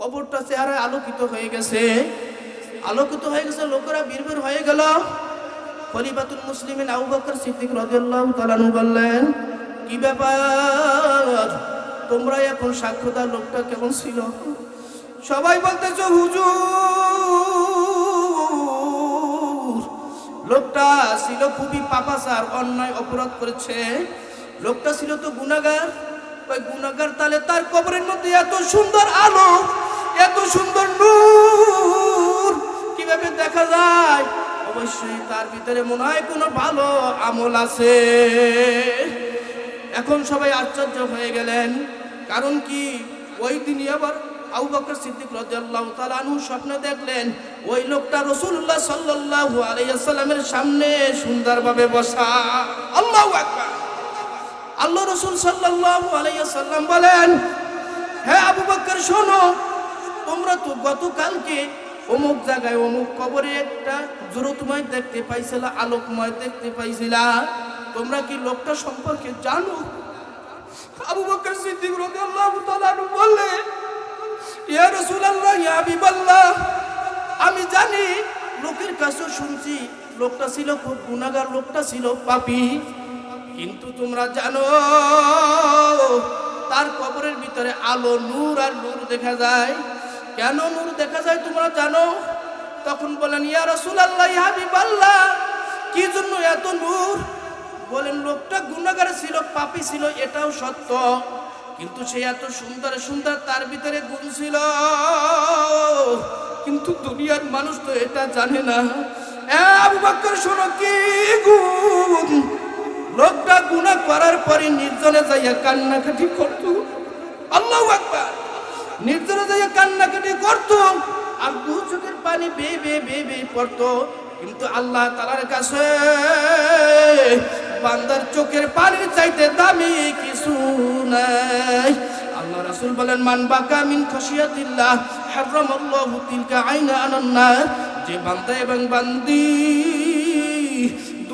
কবরটা চেহারায় আলোকিত হয়ে গেছে। আলোকিত হয়ে গেছে, লোকেরা বীর হয়ে গেল। খলিফাতুল মুসলিমিন আবু বকর সিদ্দিক রাদিয়াল্লাহু তাআলা বললেন, কি ব্যাপার? তোমরা এখন সাক্ষ্য দাও লোকটা কেমন ছিল? সবাই বলতেছো, হুজুর, লোকটা ছিল খুবই পাপাচার, অন্যায়, অপরাধ করেছে। লোকটা ছিল তো গুনাগার ওই গুনাগার তাহলে তার কবরের মধ্যে এত সুন্দর আলো এত সুন্দর নূর কীভাবে দেখা যায়? অবশ্যই তার ভিতরে মনে হয় কোনো ভালো আমল আছে। এখন সবাই আশ্চর্য হয়ে গেলেন। কারণ কি? ওই দিনই আবার আবু বকর সিদ্দিক রাদিয়াল্লাহু তাআলা আনহু স্বপ্নে দেখলেন, ওই লোকটা রাসূলুল্লাহ সাল্লাল্লাহু আলাইহি সাল্লামের সামনে সুন্দরভাবে বসা। আল্লাহু আকবার। আল্লাহ রসুল সাল্লাল্লাহু আলাইহি সাল্লাম বলেন হ্যাঁ আবু বকর, শোনো তোমরা তো গতকালকে অমুক জায়গায় অমুক কবরে একটা জোরতময় দেখতে পাইছিলা, আলোকময় দেখতে পাইছিলা। তোমরা কি লোকটা সম্পর্কে জানো? আবু বকর সিদ্দিক রাদিয়াল্লাহু তাআলা ইয়া রাসূলুল্লাহ, ইয়া হাবিবাল্লাহ, আমি জানি লোকের কাছেও শুনছি, লোকটা ছিল খুব গুনাহগার, লোকটা ছিল পাপী। কিন্তু তোমরা জানো, তার কবরের ভিতরে আলো, নূর আর নূর দেখা যায়। কেন নূর দেখা যায় তোমরা জানো? তখন বলেন, ইয়া রাসূলুল্লাহ ইয়া হাবিবাল্লাহ, কি জন্য এত নূর বলেন, লোকটা গুনাহগার ছিল, পাপি ছিল, এটাও সত্য। কিন্তু সে এত সুন্দর সুন্দর, তার ভিতরে গুণ ছিল। কিন্তু দুনিয়ার মানুষ তো এটা জানে না। আবু বকর, শোনো কি গুণ? লোকটা গুনাহ করার পরে নির্জনে যাইয়া কান্নাকাটি করত। আল্লাহ আকবার। নির্জনে যাইয়া কান্নাকাটি করত আর দু চোখের পানি বে বে বে বে পড়তো। কিন্তু আল্লাহ তালার কাছে বান্দার চোখের পানির চাইতে দামি কিছু নাই। আল্লাহ রাসূল বলেন, মান বাকা মিন খশিয়াতিল্লাহ, হারামাল্লাহু তিলকা আইনা আনান্নার যে বান্দা এবং বান্দি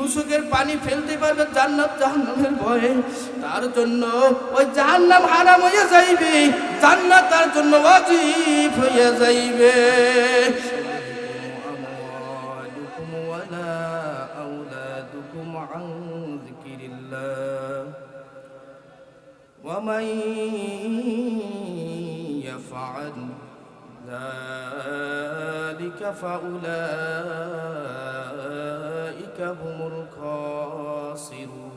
দুসুকের পানি ফেলতে পারবে জান্নাত জাহান্নামের ভয়ে তার জন্য ওই জাহান্নাম হারাম হয়ে যাইবে জান্নাত তার জন্য ওয়াজিব হয়ে যাইবে أموالكم ولا أولادكم عن ذكر الله ومن يفعل ذلك فأولئك هم الخاسرون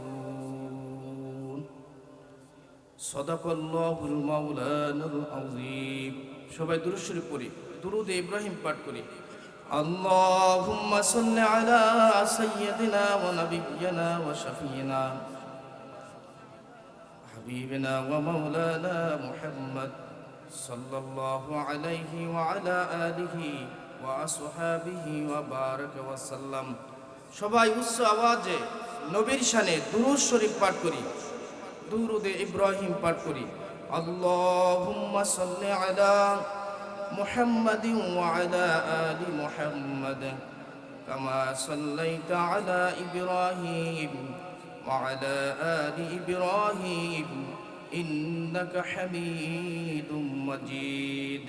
صدق الله المولانا العظيم সবাই দুরুদ শরীফ পড়ি দুরুদ ইব্রাহিম পাঠ করি اللهم صل على سيدنا ونبينا وشفينا حبيبنا ومولانا محمد صلى الله عليه وعلى آله وأصحابه وبارك وسلم সবাই উচ্চ আওয়াজে নবীর শানে দুরুদ শরীফ পাঠ করি। দুরুদে ইব্রাহিম পাঠ করি। আল্লাহুম্মা সাল্লি আলা মুহাম্মাদিন ওয়া আলা আলি মুহাম্মাদ কামা সাল্লাইতা আলা ইব্রাহিম ওয়া আলা আলি ইব্রাহিম ইন্নাকা হামিদুম মাজিদ।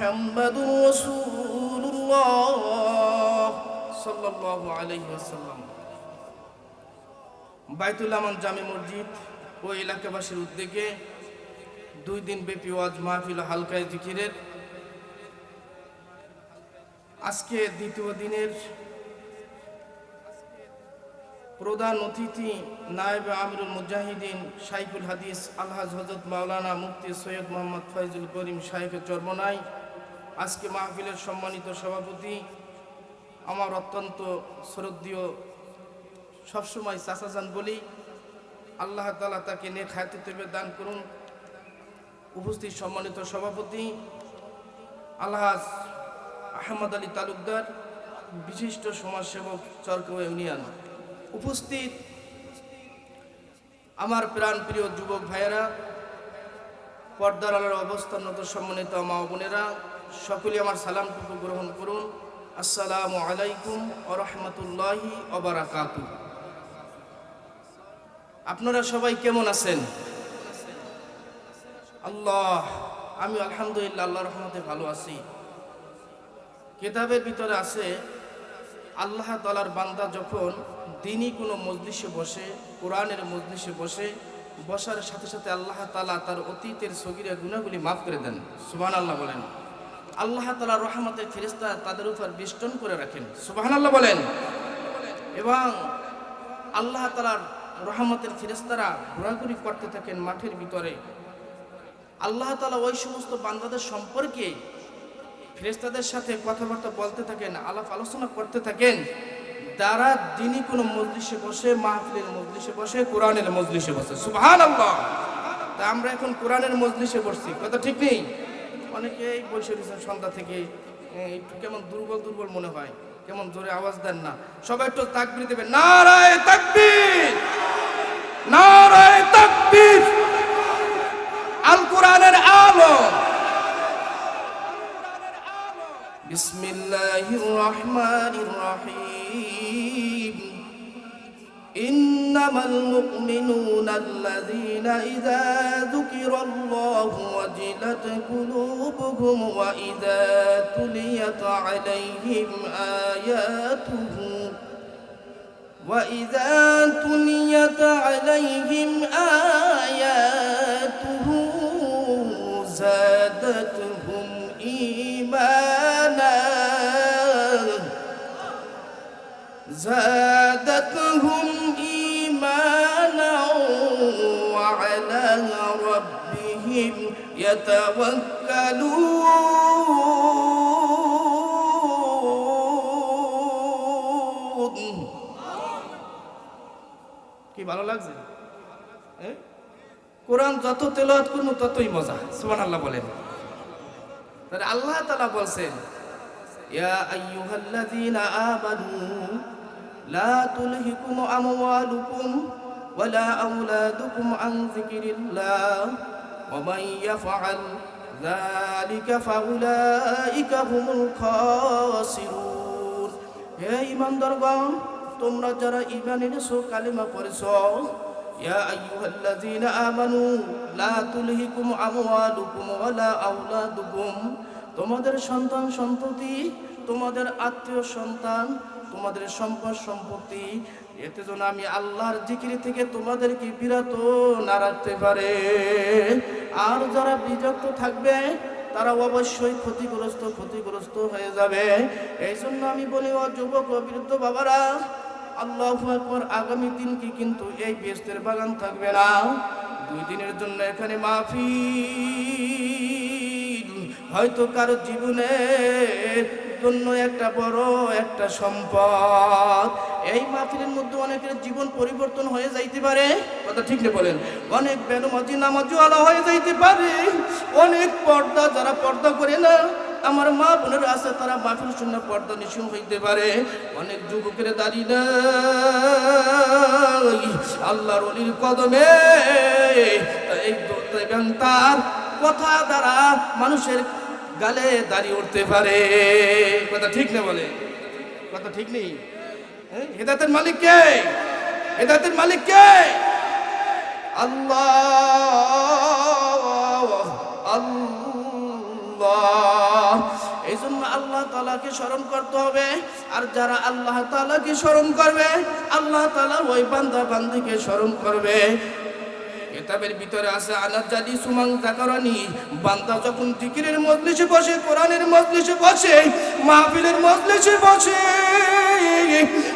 محمد رسول الله সাল্লাহ আলহিহাসাল্লাম বাইতুল্লামান জামে মসজিদ ও এলাকাবাসীর উদ্যোগে দুই দিন ব্যাপী ওয়াজ মাহফিল হালকায় জিকিরের আজকে দ্বিতীয় দিনের প্রধান অতিথি নায়েব আমিরুল মুজাহিদিন শাইকুল হাদিস আলহাজ হজরত মাওলানা মুফতি সৈয়দ মোহাম্মদ ফয়জুল করিম শাইকের চর্মনায় আজকে মাহফিলের সম্মানিত সভাপতি আমার অত্যন্ত শ্রদ্ধীয় সবসময় চাচাজান বলি, আল্লাহ তালা তাকে নে খায়তে দান করুন। উপস্থিত সম্মানিত সভাপতি, আলহাজ আহমদ আলী তালুকদার, বিশিষ্ট সমাজসেবক চরকাওয়া ইউনিয়ন। উপস্থিত আমার প্রাণ প্রিয় যুবক ভাইয়েরা, পর্দার আলোর অবস্থানত সম্মানিত মা বোনেরা সকলে আমার সালামটুকু গ্রহণ করুন। আসসালামু আলাইকুম আরহামতুল্লাহি অবরাকাতু আপনারা সবাই কেমন আছেন? আল্লাহ, আমি আলহামদুলিল্লাহ আল্লাহ রহমতে ভালো আছি। কেতাবের ভিতরে আছে, আল্লাহ তালার বান্দা যখন দিনই কোনো মজলিসে বসে, কোরআনের মজলিসে বসে, বসার সাথে সাথে আল্লাহ তালা তার অতীতের সগিরা গুণাগুলি মাফ করে দেন। সুবান আল্লাহ বলেন। আল্লাহ তালা রহমতের ফেরিস্তা তাদের উপর বেষ্টন করে রাখেন। সুবাহ আল্লাহ বলেন। এবং আল্লাহ তালার রহমতের ফেরেস্তারা ঘোরাঘুরি করতে থাকেন মাঠের ভিতরে। আল্লাহ তালা ওই সমস্ত বান্দাদের সম্পর্কে ফেরেস্তাদের সাথে কথাবার্তা বলতে থাকেন, আলাপ আলোচনা করতে থাকেন। যারা দিনই কোনো মজলিসে বসে, মাহফিলের মজলিসে বসে, কোরআনের মজলিসে বসে। সুবহান আল্লাহ তা আমরা এখন কোরআনের মজলিসে বসছি। কথা ঠিক নেই? অনেকেই বসে রয়েছেন সন্ধ্যা থেকে একটু কেমন দুর্বল দুর্বল মনে হয়, কেমন জোরে আওয়াজ দেন না। সবাই একটু তাকবির দেবে নারায় তাকবির! নারায় তাকবির! আল কোরআনের আলো! বিসমিল্লাহির রহমানির রহিম। إنما المؤمنون الذين إذا ذكر الله وجلت قلوبهم وإذا تليت عليهم آياته وإذا تليت عليهم آياته زادتهم إيمانا زادتهم يتوكلون কি ভালো লাগছে এ? কোরআন যত তেলাওয়াত করবো ততই মজা সুবহানাল্লাহ বলেন তাহলে আল্লাহ তাআলা বলছেন ইয়া আইয়ুহাল্লাযীনা আমানু লা তুলহিকুম আমওয়ালুকুম ওয়ালা আওলাদুকুম আন যিকরিল্লাহ ওয়া মান ইয়াফআল যালিকা ফাউলাইকা হুমুল খাসিরুন হে ঈমানদারগণ, তোমরা যারা ঈমান এনেছো, কালিমা পড়েছো, ইয়া আইয়ুহাল্লাযীনা আমানু, লা তুলহিকুম আমওয়ালুকুম ওয়ালা আওলাদুকুম। তোমাদের সন্তান সন্ততি, তোমাদের আত্মীয় সন্তান, তোমাদের সম্পদ সম্পত্তি এতে যেন আমি আল্লাহর জিকির থেকে তোমাদেরকে বিরত না রাখতে পারে। আর যারা বিরক্ত থাকবে, তারা অবশ্যই ক্ষতিগ্রস্ত ক্ষতিগ্রস্ত হয়ে যাবে। এই জন্য আমি বলি, ও যুবক, ও বৃদ্ধ বাবারা, আল্লাহ পর আগামী দিন কি কিন্তু এই বেস্তের বাগান থাকবে না। দুই দিনের জন্য এখানে মাফি হয়তো কারও জীবনের জন্য একটা বড় একটা সম্পদ। এই মাহফিলের মধ্যে অনেকের জীবন পরিবর্তন হয়ে যাইতে পারে। কথা ঠিক না বলেন? অনেক বেনমাজি নামাজওয়ালা হয়ে যাইতে পারে। অনেক পর্দা যারা পর্দা করে না, আমার মা বোনের আছে, তারা মাহফিল শূন্য পর্দা নিশু হইতে পারে। অনেক যুবকের দাঁড়িয়ে নাই আল্লাহর অলির কদমে এই তার। কথা দ্বারা মানুষের গালে দাঁড়িয়ে উঠতে পারে। কথা ঠিক না বলে? কথা ঠিক নেই। হ্যাঁ? হেদাতের মালিক কে? হেদাতের মালিক কে? আল্লাহ আল্লাহ। এই জন্য আল্লাহ তালাকে স্মরণ করতে হবে। আর যারা আল্লাহ তালাকে স্মরণ করবে, আল্লাহ তালা ওই বান্দা বান্দিকে স্মরণ করবে। কেতাবের ভিতরে আছে আনাজ জালি সুমান জাকারানি বান্দা যখন জিকিরের মজলিসে বসে, কোরআনের মজলিসে বসে, মাহফিলের মজলিসে বসে,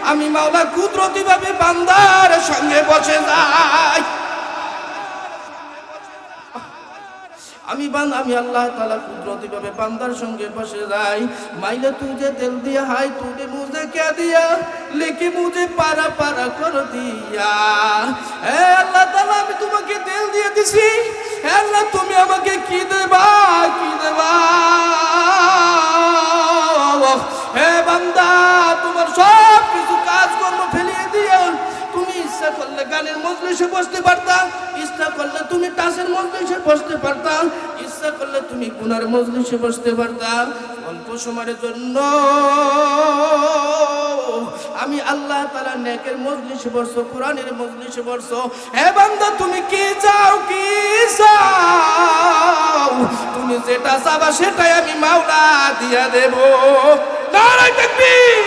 আমি মাওলা কুদরতিভাবে বান্দার সঙ্গে বসে যাই। আমি বান, আমি আল্লাহ তালা কুদরতি ভাবে বান্দার সঙ্গে বসে যাই। মাইলে তুঝে তেল দিয়া হাই তুঝে মুঝে কে দিয়া? লেকে মুঝে পারা পারা কর দিয়া। হে আল্লাহ তালা আমি তোমাকে তেল দিয়ে দিছি। হে আল্লাহ, তুমি আমাকে কি দেবা কি দেবা? হে বান্দা, তোমার সব ইচ্ছা করলে গানের মজলিসে বসতে পারতাম ইচ্ছা করলে তুমি টাসের মজলিসে বসতে পারতাম ইচ্ছা করলে তুমি গুনার মজলিসে বসতে পারতাম অল্প সময়ের জন্য আমি আল্লাহ তালা নেকের মজলিসে বসছো, কোরআনের মজলিসে বসছো। হে বান্দা, তুমি কি চাও কি চাও? তুমি যেটা চাবা সেটাই আমি মাওলা দিয়া দেব। নারায় তাকবীর!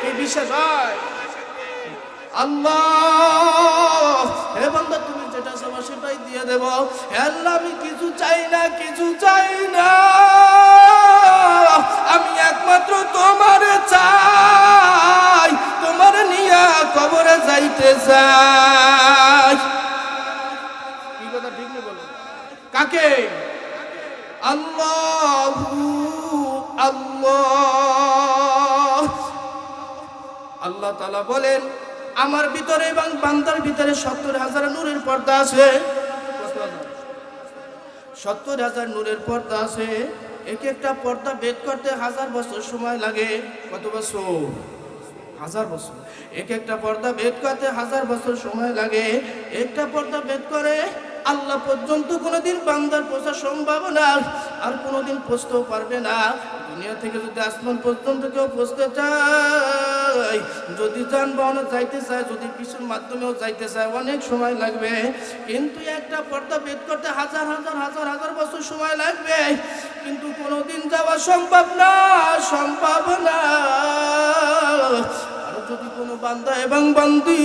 কি বিশ্বাস হয়? আল্লাহ। হে তুমি যেটা চাবা সেটাই দিয়ে দেব। আল্লাহ, আমি কিছু চাই না, কিছু চাই না। আমি একমাত্র তোমার চাই, তোমার নিয়া কবরে যাইতে চাই। কি কথা, ঠিক নেই বলো? কাকে? আল্লাহ আল্লাহ। আল্লাহ তালা বলেন আমার ভিতরে এবং বান্দার ভিতরে সত্তর হাজার নূরের পর্দা আছে। সত্তর হাজার নূরের পর্দা আছে। এক একটা পর্দা বেদ করতে হাজার বছর সময় লাগে। কত বছর? হাজার বছর। এক একটা পর্দা বেদ করতে হাজার বছর সময় লাগে। একটা পর্দা বেদ করে আল্লাহ পর্যন্ত কোনোদিন বান্দার পৌঁছা সম্ভব না। আর কোনোদিন পৌঁছতেও পারবে না। দুনিয়া থেকে যদি আসমান পর্যন্ত কেউ পৌঁছতে চায় যদি যানবাহনে যাইতে চায়, যদি পিছুর মাধ্যমেও যাইতে চায়, অনেক সময় লাগবে। কিন্তু একটা পর্দা বেদ করতে হাজার হাজার হাজার হাজার বছর সময় লাগবে। কিন্তু কোনোদিন যাওয়া সম্ভব না সম্ভব না। যদি কোনো বান্দা এবং বান্দি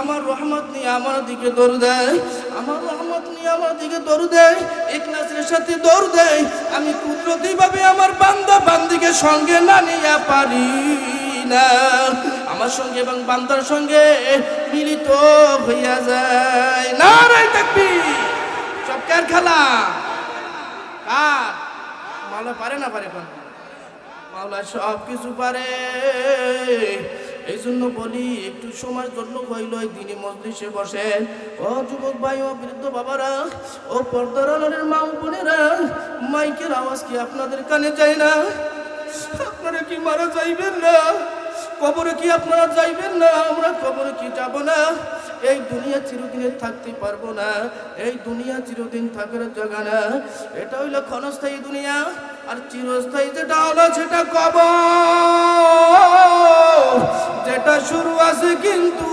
আমার রহমত নিয়ে আমার দিকে দৌড় দেয়, আমার রহমত নিয়ে আমার দিকে দৌড় দেয় ইকলাসের সাথে দৌড় দেয়, আমি কুদরতি ভাবে আমার বান্দা বান্দিকে সঙ্গে না নিয়ে পারি না। আমার সঙ্গে এবং বান্দার সঙ্গে মিলিত হইয়া যায়। না রে থাকবি চপকার খেলা। কার? মালা পারে না পারে কোন? মাওলা সব কিছু পারে। এই জন্য বলি, একটু সময়ের জন্য হইল দিনে মজলিসে বসেন ও যুবক ভাই, ও বৃদ্ধ বাবারা, ও পর্দার আলোরের মা বোনেরা, মাইকের আওয়াজ কি আপনাদের কানে যায় না? আপনারা কি মারা যাইবেন না? কবরে কি আপনারা যাইবেন না? আমরা কবরে কি যাব না? এই দুনিয়া চিরদিনের থাকতে পারব না। এই দুনিয়া চিরদিন থাকার জায়গা না। এটা হইল ক্ষণস্থায়ী দুনিয়া। আর চিরস্থায়ী যেটা হলো সেটা কবর। যেটা শুরু আছে কিন্তু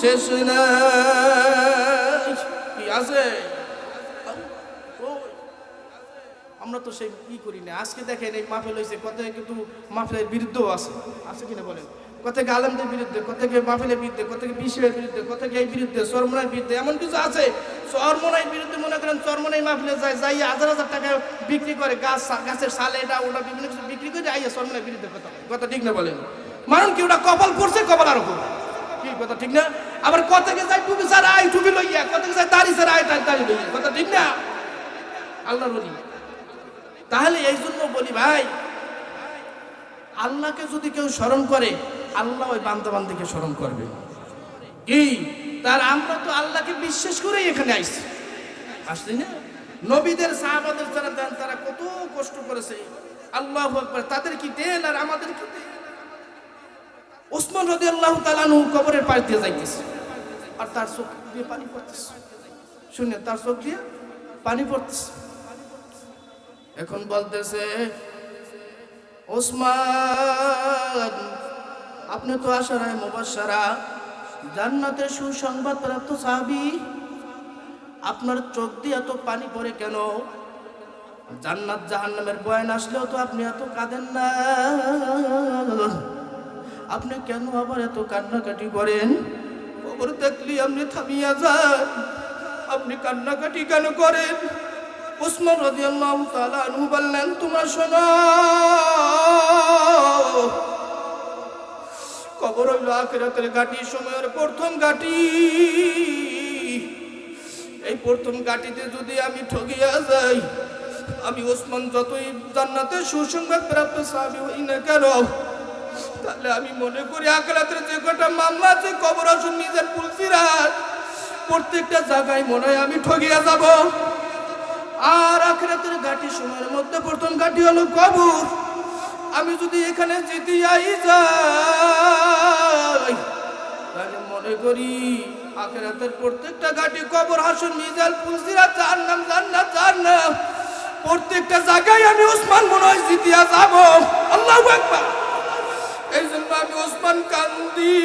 শেষ নাই। কি আছে। আমরা তো সেই ই করি না আজকে দেখেন এই মাহফিল হয়েছে কত কিন্তু মাহফিলের বিরুদ্ধেও আছে। আছে কিনা বলেন? কত আলমদের বিরুদ্ধে কত মাহফিলের বিরুদ্ধে কত বিষয়ের বিরুদ্ধে কত এই বিরুদ্ধে চরমনার বিরুদ্ধে, এমন কিছু আছে। চরমনাই বিরুদ্ধে মনে করেন চরমনাই মাহফিলে যায় যাই হাজার হাজার টাকা বিক্রি করে, গাছ, গাছের সালে এটা ওটা বিভিন্ন কিছু বিক্রি করে আইয়া চরমনার বিরুদ্ধে কথা। কথা ঠিক না বলেন? মানুষ কি ওটা কপাল করছে কপাল আর উপর কি কথা ঠিক না? আবার কতকে যায় টুপি স্যার আই টুপি লইয়া, কতকে যায় দাড়ি স্যার আই দাড়ি লইয়া, কথা ঠিক না? আল্লাহ বলি তাহলে এই জন্য বলি ভাই, আল্লাহকে যদি কেউ স্মরণ করে আল্লাহ ওই বান্দাবান্দিকে স্মরণ করবে। কি তার আমরা তো আল্লাহকে বিশ্বাস করেই এখানে আইছি। আসছি না? নবীদের সাহাবাদের যারা দেন, তারা কত কষ্ট করেছে। আল্লাহ তাদের কি দেন আর আমাদের কি দেন ওসমান রদি আল্লাহ তালানু কবরের পাশ দিয়ে যাইতেছে। আর তার চোখ দিয়ে পানি পড়তেছে। শুনে তার চোখ দিয়ে পানি পড়তেছে। এখন বলতেছে, ওসমান আপনি তো আশারায় মুবাসারা জান্নাতের সুসংবাদ প্রাপ্ত সাহাবি, আপনার চোখ দিয়ে এত পানি পড়ে কেন? জান্নাত জাহান্নামের বয়ান আসলেও তো আপনি এত কাঁদেন না। আপনি কেন আবার এত কান্নাকাটি করেন? কবর দেখলি আপনি থামিয়া যান। আপনি কান্নাকাটি কেন করেন? উসমান রাদিয়াল্লাহু তাআলা আনহু বললেন, তোমরা শোনো। আখিরাতের গাটি সময়ের প্রথম গাটি এই প্রথম গাটিতে যদি আমি ঠগিয়া যাই, আমি ওসমান যতই জান্নাতে সুসংবাদ প্রাপ্ত সাহাবী হই না কেন, তাহলে আমি মনে করি আখেরাতের যে কটা মামলা আছে, কবর আসুন নিজের পুলসিরাত প্রত্যেকটা জায়গায় মনে হয় আমি ঠগিয়া যাব। আর আখেরাতের গাটি সময়ের মধ্যে প্রথম গাটি হলো কবর। আমি যদি এখানে জিতিয়াই যাই, তাহলে মনে করি আখেরাতের প্রত্যেকটা গাটি কবর হাসন মিজাল পুলসিরা জান্নাত চার নাম প্রত্যেকটা জায়গায় আমি ওসমান মনে হয় জিতিয়া যাব। আল্লাহ আকবার। এই জন্য আমি ওসমান কান্দি।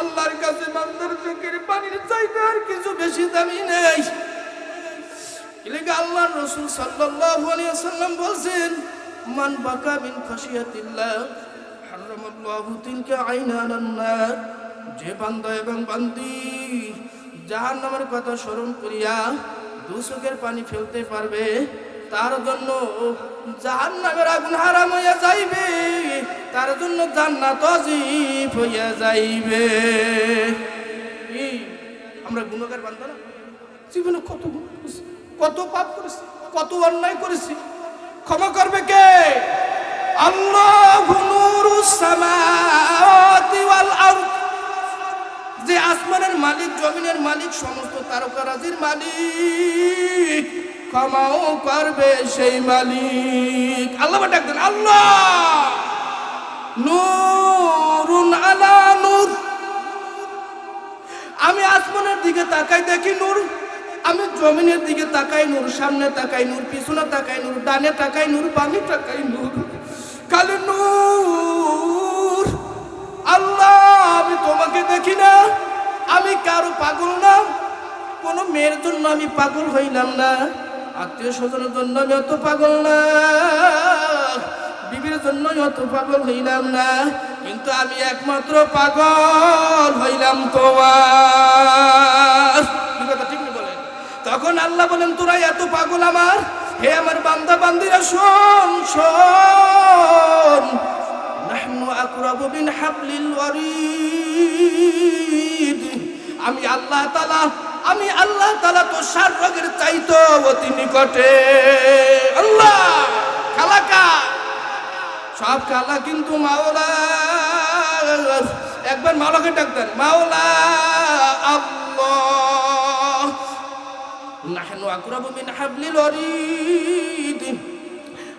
আল্লাহর কাছে মান্দার চোখের পানির চাইতে আর কিছু বেশি দামি নেই। এলাকা আল্লাহর রসুল আলাইহি ওয়াসাল্লাম বলছেন, মান বাকা মিন খাশিয়াতিল্লাহ, হারামাল্লাহু তিলকা আইনান যে বান্দা এবং বান্দি জাহান্নামের কথা স্মরণ করিয়া দু চোখের পানি ফেলতে পারবে, তার জন্য জাহান্নামের আগুন হারাম হইয়া যাইবে, তার জন্য জান্নাত অজীব হইয়া যাইবে। আমরা গুণগার বান্দা না? জীবনে কত গুণ কত পাপ করেছি, কত অন্যায় করেছি। ক্ষমা করবে কে? যে আসমানের মালিক, জমিনের মালিক, সমস্ত তারকারাজির মালিক। ক্ষমাও করবে সেই মালিক। আল্লাহ ডাকতেন আল্লাহ! নূরুন আলা নূর। আমি আসমানের দিকে তাকাই দেখি নূর। আমি জমিনের দিকে তাকাই নূর, সামনে তাকাই নূর, পিছনে তাকাই নূর, ডানে তাকাই নূর, বামে তাকাই নূর। কালে নূর। আল্লাহ, আমি তোমাকে দেখি না। আমি কারও পাগল না। কোনো মেয়ের জন্য আমি পাগল হইলাম না। আত্মীয় স্বজনের জন্য আমি অত পাগল না। বিবির জন্য অত পাগল হইলাম না। কিন্তু আমি একমাত্র পাগল হইলাম তোমার। তখন আল্লাহ বলেন, তোরা এত পাগল আমার? হে আমার বান্দা বান্দিরা, শোন শোন। নাহনু আকরাবু বিন হাবলিল ওয়ারিদ। আমি আল্লাহ তাআলা, আমি আল্লাহ তাআলা তো সার রোগের চাইতো অতি নিকটে। আল্লাহ খালাকা সব খালা কিন্তু মাওলা। একবার মাওলাকে ডাক মাওলা আল্লাহ। নাহনু আকরাবু মিন হাবলিল ওয়ারিদ।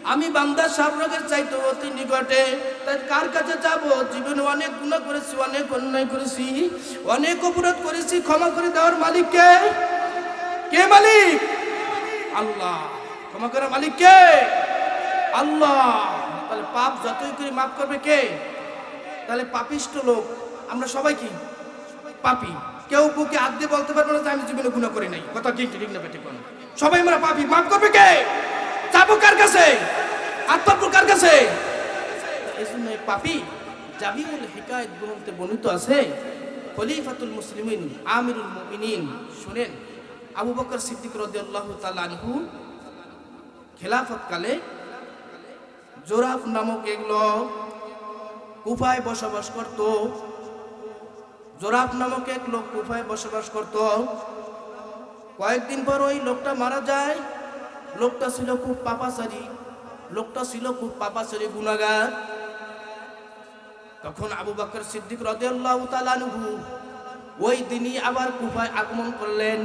আমি বান্দা সব রোগের চাইতে অতি নিকটে। তাই কার কাছে যাব? জীবনে অনেক গুণ করেছি, অনেক অন্যায় করেছি, অনেক অপরাধ করেছি। ক্ষমা করে দেওয়ার মালিককে। কে মালিক? আল্লাহ। ক্ষমা করার মালিক কে আল্লাহ। তাহলে পাপ যতই করে মাফ করবে কে? তাহলে পাপিষ্ট লোক। আমরা সবাই কি? পাপি। কেউ বুকে হাত দিয়ে বলতে পারব না যে আমি জীবনে গুণা করি নাই। কথা ঠিক ঠিক না বেঠিক না সবাই আমরা পাপি, মাফ করবে কে? যাব কার কাছে? আত্মাপুর কার কাছে? এই জন্য পাপি জাবিউল হিকায়ত গ্রন্থে বর্ণিত আছে, খলিফাতুল মুসলিমিন আমিরুল মুমিনিন। শুনেন, আবু বকর সিদ্দিক রাদিয়াল্লাহু তাআলা আনহু খেলাফত কালে জোরাফ নামক এক লোক কুফায় বসবাস করত। জোরাফ নামক এক লোক কুফায় বসবাস করত। কয়েকদিন পর ওই লোকটা মারা যায়। লোকটা ছিল খুব পাপাচারী। লোকটা ছিল খুব পাপাচারী গুণাগার তখন আবু বকর সিদ্দিক রাদিয়াল্লাহু তাআলা ওই দিনই আবার কুফায় আগমন করলেন।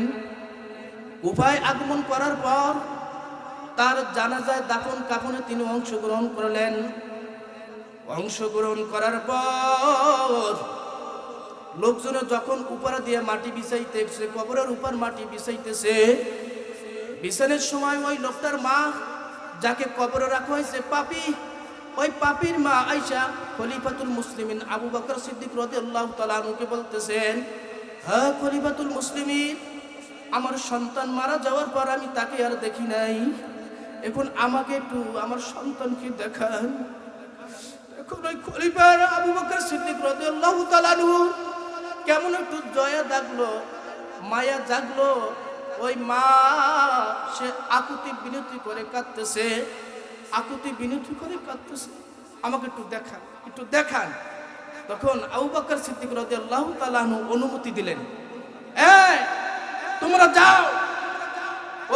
কুফায় আগমন করার পর তার জানাজায় দাফন কাফনে তিনি অংশগ্রহণ করলেন। অংশগ্রহণ করার পর লোকজন যখন উপরে দিয়ে মাটি বিছাইতেছে কবরের উপর মাটি বিছাইতেছে, বিছানের সময় ওই লোকটার মা যাকে কবরে রাখা হয়েছে, পাপি, ওই পাপির মা আইসা খলিফাতুল মুসলিমিন আবু বকর সিদ্দিক রাদিয়াল্লাহু তাআলা আনহুকে বলতেছেন হ্যাঁ খলিফাতুল মুসলিমিন, আমার সন্তান মারা যাওয়ার পর আমি তাকে আর দেখি নাই। এখন আমাকে একটু আমার সন্তানকে দেখান। এখন ওই খলিফার আবু বকর সিদ্দিক রাদিয়াল্লাহু তাআলা আনহু কেমন একটু জয়া জাগলো, মায়া জাগলো, ওই মা সে আকুতি বিনতি করে কাঁদতেছে, আকুতি বিনতি করে কাঁদতেছে। আমাকে একটু দেখান একটু দেখান। তখন আবু বকর সিদ্দিক তাআলা আনহু অনুমতি দিলেন তোমরা যাও।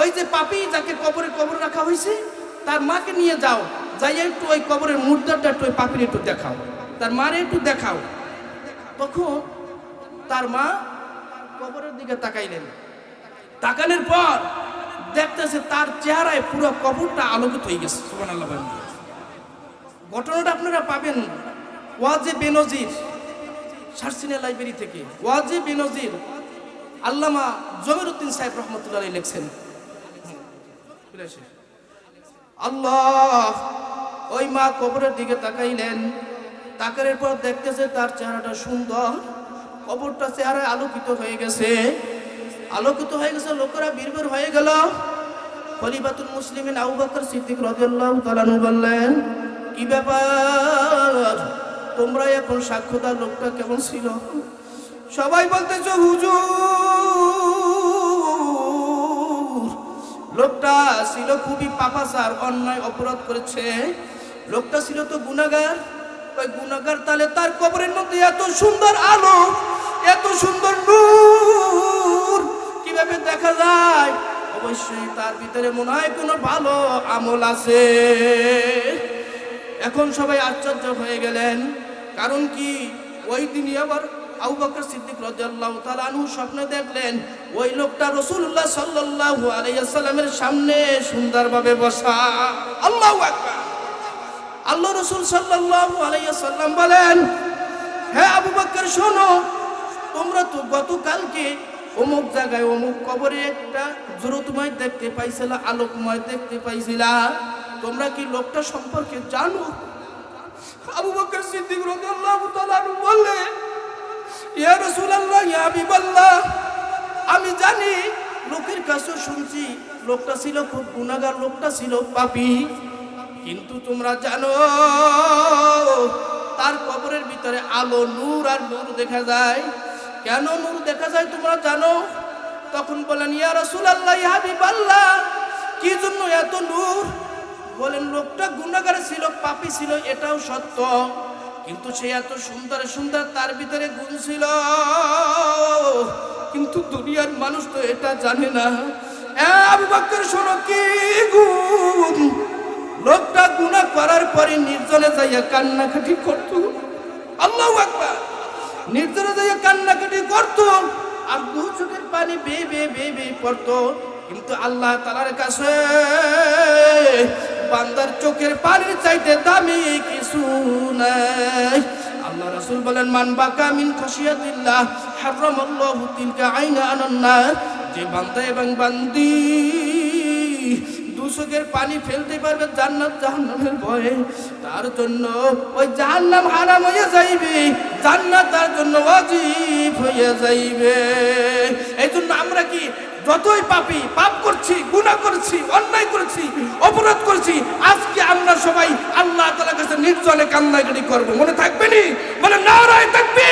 ওই যে পাপি যাকে কবরে কবর রাখা হয়েছে তার মাকে নিয়ে যাও। যাই একটু ওই কবরের মুদ্রাটা একটু ওই পাপির একটু দেখাও। তার মারে একটু দেখাও। তখন তার মা কবরের দিকে তাকাইলেন। তাকানোর পর দেখতেছে তার চেহারায় পুরো কবরটা আলোকিত হয়ে গেছে। সুবান আল্লাহ ঘটনাটা আপনারা পাবেন ওয়াজে বেনজির সার্সিনা লাইব্রেরি থেকে। ওয়াজে বেনজির আল্লামা জমির উদ্দিন সাহেব রহমতুল্লাহ লিখছেন। আল্লাহ, ওই মা কবরের দিকে তাকাইলেন। তাকানোর পর দেখতেছে তার চেহারাটা সুন্দর। কবরটা চেহারায় আলোকিত হয়ে গেছে। আলোকিত হয়ে গেছে, লোকেরা বীরবীর হয়ে গেল। খলিফাতুল মুসলিমিন আবু বকর সিদ্দিক রাদিয়াল্লাহু তাআলা বললেন, কি ব্যাপার? তোমরা এখন সাক্ষ্যদার লোকটা কেমন ছিল? সবাই বলতেছো, হুজুর, লোকটা ছিল খুবই পাপাচার, অন্যায়, অপরাধ করেছে। লোকটা ছিল তো গুনাগার ওই গুনাগার তাহলে তার কবরের মধ্যে এত সুন্দর আলো, এত সুন্দর নূর কীভাবে দেখা যায়? অবশ্যই তার ভিতরে মনে হয় কোনো ভালো আমল আছে। এখন সবাই আশ্চর্য হয়ে গেলেন। কারণ কি? ওই দিনই আবার আবু বকর সিদ্দিক রাদিয়াল্লাহু তাআলা আনহু স্বপ্নে দেখলেন, ওই লোকটা রাসূলুল্লাহ সাল্লাল্লাহু আলাইহি সাল্লামের সামনে সুন্দরভাবে বসা। আল্লাহু আকবার। আল্লাহ রসুল সাল্লাল্লাহু আলাইহি সাল্লাম বলেন হ্যাঁ আবু বকর, শোনো, তোমরা তো গতকালকে অমুক জায়গায় অমুক কবরে একটা জোরতময় দেখতে পাইছিলা, আলোকময় দেখতে পাইছিলা। তোমরা কি লোকটা সম্পর্কে জানো? আবু বকর সিদ্দিক রাদিয়াল্লাহু তাআলা ইয়া রাসূলুল্লাহ, ইয়া হাবিবাল্লাহ, আমি জানি, লোকের কাছে শুনছি, লোকটা ছিল খুব গুনাহগার, লোকটা ছিল পাপী। কিন্তু তোমরা জানো, তার কবরের ভিতরে আলো, নূর আর নূর দেখা যায়। কেন নূর দেখা যায় তোমরা জানো? তখন বলেন, ইয়া রাসূলুল্লাহ ইয়া হাবিবাল্লাহ, কি জন্য এত নূর? বলেন, লোকটা গুণাগার ছিল, পাপি ছিল, এটাও সত্য। কিন্তু সে এত সুন্দর সুন্দর তার ভিতরে গুণ ছিল। কিন্তু দুনিয়ার মানুষ তো এটা জানে না। আবু বকর, শোনো কি গুণ? লোকটা গুণা করার পরে নির্জনে যাইয়া কান্নাকাটি করত। আল্লাহু নির্জনে যাইয়া কান্নাকাটি করত আর দু চোখের পানি বে বে বে বে পড়তো। কিন্তু আল্লাহ তালার কাছে বান্দার চোখের পানির চাইতে দামি কিছু নাই। আল্লাহ রাসূল বলেন, মান বাকা মিন খাশিয়াতিল্লাহ হারামাল্লাহু তিলকা আইনা আনান্নার যে বান্দা এবং বান্দি দুচোখের পানি ফেলতে পারবে জান্নাত জাহান্নামের ভয়ে। তার জন্য ওই জাহান্নাম হারাম হয়ে যাইবে, জান্নাত তার জন্য ওয়াজিব হয়ে যাইবে। এই জন্য আমরা কি যতই পাপি, পাপ করছি, গুনাহ করছি, অন্যায় করছি, অপরাধ করছি, আজকে আমরা সবাই আল্লাহ তালা কাছে নির্জনে কান্নাকাটি করব। মনে থাকবে নি? বলে নারায় থাকবে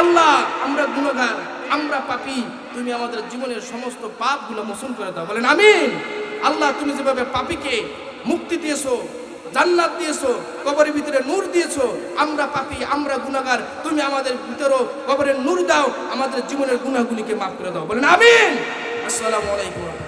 আল্লাহ, আমরা গুণগার আমরা পাপি। তুমি আমাদের জীবনের সমস্ত পাপগুলো মোচন করে দাও। বলেন, আমিন! আল্লাহ তুমি যেভাবে পাপিকে মুক্তি দিয়েছ, জান্নাত দিয়েছ, কবরের ভিতরে নূর দিয়েছ, আমরা পাপি, আমরা গুণাগার তুমি আমাদের ভিতরেও কবরের নূর দাও, আমাদের জীবনের গুণাগুলিকে মাফ করে দাও। বলেন, আমিন। আসসালামু আলাইকুম।